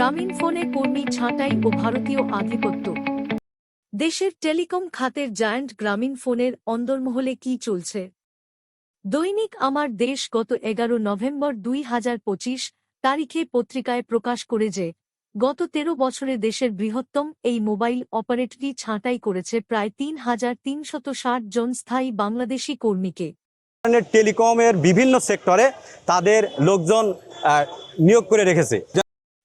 গ্রামীণ ফোনে কর্মী ছাঁটাই ও ভারতীয় আধিপত্য। দেশের টেলিকম খাতের জায়ান্ট গ্রামীণ ফোনের অন্দরমহলে কি চলছে? দৈনিক আমার দেশ গত এগারো নভেম্বর দুই হাজার পঁচিশ তারিখে পত্রিকায় প্রকাশ করে যে, গত তেরো বছরে দেশের বৃহত্তম এই মোবাইল অপারেটরটি ছাঁটাই করেছে প্রায় তিন হাজার তিনশত ষাট জন স্থায়ী বাংলাদেশি কর্মীকে। টেলিকমের বিভিন্ন সেক্টরে তাদের লোকজন নিয়োগ করে রেখেছে।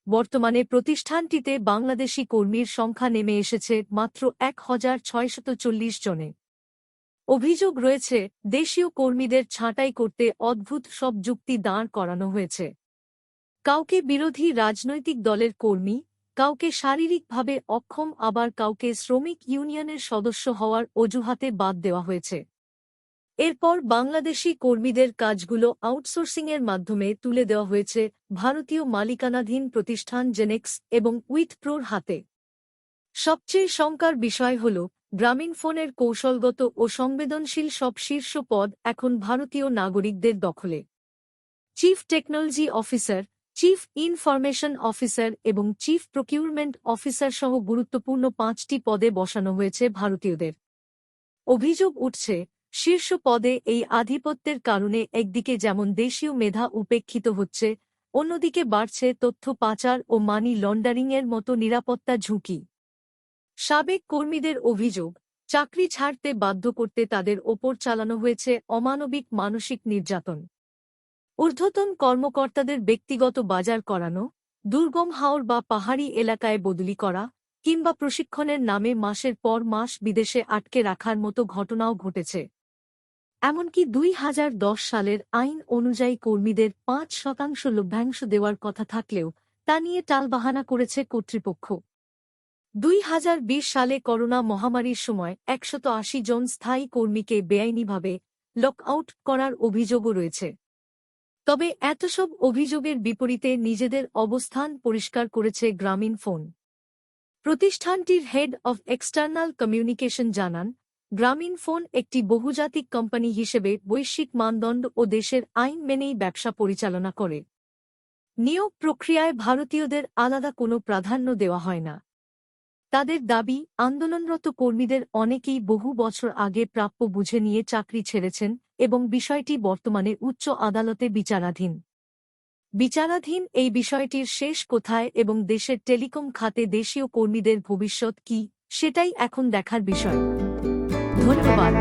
বর্তমানে প্রতিষ্ঠানটিতে বাংলাদেশি কর্মীর সংখ্যা নেমে এসেছে মাত্র এক হাজার ছয়শত চল্লিশ জনে। অভিযোগ রয়েছে, দেশীয় কর্মীদের ছাঁটাই করতে অদ্ভুত সব যুক্তি দাঁড় করানো হয়েছে। কাউকে বিরোধী রাজনৈতিক দলের কর্মী, কাউকে শারীরিকভাবে অক্ষম, আবার কাউকে শ্রমিক ইউনিয়নের সদস্য হওয়ার অজুহাতে বাদ দেওয়া হয়েছে। এরপর বাংলাদেশি কর্মীদের কাজগুলো আউটসোর্সিংয়ের মাধ্যমে তুলে দেওয়া হয়েছে ভারতীয় মালিকানাধীন প্রতিষ্ঠান জেনেক্স এবং উইথপ্রোর হাতে। সবচেয়ে শঙ্কার বিষয় হল, গ্রামীণ ফোনের কৌশলগত ও সংবেদনশীল সব শীর্ষ পদ এখন ভারতীয় নাগরিকদের দখলে। Chief technology officer, chief information officer এবং চিফ প্রকিউরমেন্ট অফিসার সহ গুরুত্বপূর্ণ পাঁচটি পদে বসানো হয়েছে ভারতীয়দের। অভিযোগ উঠছে শীর্ষ পদে এই আধিপত্যের কারণে একদিকে যেমন দেশীয় মেধা উপেক্ষিত হচ্ছে, অন্যদিকে বাড়ছে তথ্য পাচার ও মানি লন্ডারিংয়ের মতো নিরাপত্তা ঝুঁকি। সাবেক কর্মীদের অভিযোগ, চাকরি ছাড়তে বাধ্য করতে তাদের ওপর চালানো হয়েছে অমানবিক মানসিক নির্যাতন। ঊর্ধ্বতন কর্মকর্তাদের ব্যক্তিগত বাজার করানো, দুর্গম হাওর বা পাহাড়ি এলাকায় বদলি করা কিংবা প্রশিক্ষণের নামে মাসের পর মাস বিদেশে আটকে রাখার মতো ঘটনাও ঘটেছে। এমনকি দুই হাজার দশ সালের আইন অনুযায়ী কর্মীদের পাঁচ শতাংশ লভ্যাংশ দেওয়ার কথা থাকলেও তা নিয়ে টালবাহানা করেছে কর্তৃপক্ষ। দুই হাজার বিশ সালে করোনা মহামারীর সময় একশত আশি জন স্থায়ী কর্মীকে বেআইনিভাবে লক আউট করার অভিযোগও রয়েছে। তবে এত সব অভিযোগের বিপরীতে নিজেদের অবস্থান পরিষ্কার করেছে গ্রামীণ ফোন। প্রতিষ্ঠানটির হেড অব এক্সটার্নাল কমিউনিকেশন জানান গ্রামীণ ফোন একটি বহুজাতিক কোম্পানি হিসেবে বৈশ্বিক মানদণ্ড ও দেশের আইন মেনেই ব্যবসা পরিচালনা করে। নিয়োগ প্রক্রিয়ায় ভারতীয়দের আলাদা কোনো প্রাধান্য দেওয়া হয় না। তাদের দাবি, আন্দোলনরত কর্মীদের অনেকেই বহু বছর আগে প্রাপ্য বুঝে নিয়ে চাকরি ছেড়েছেন এবং বিষয়টি বর্তমানে উচ্চ আদালতে বিচারাধীন। বিচারাধীন এই বিষয়টির শেষ কোথায় এবং দেশের টেলিকম খাতে দেশীয় কর্মীদের ভবিষ্যৎ কি, সেটাই এখন দেখার বিষয়। ধন্যবাদ।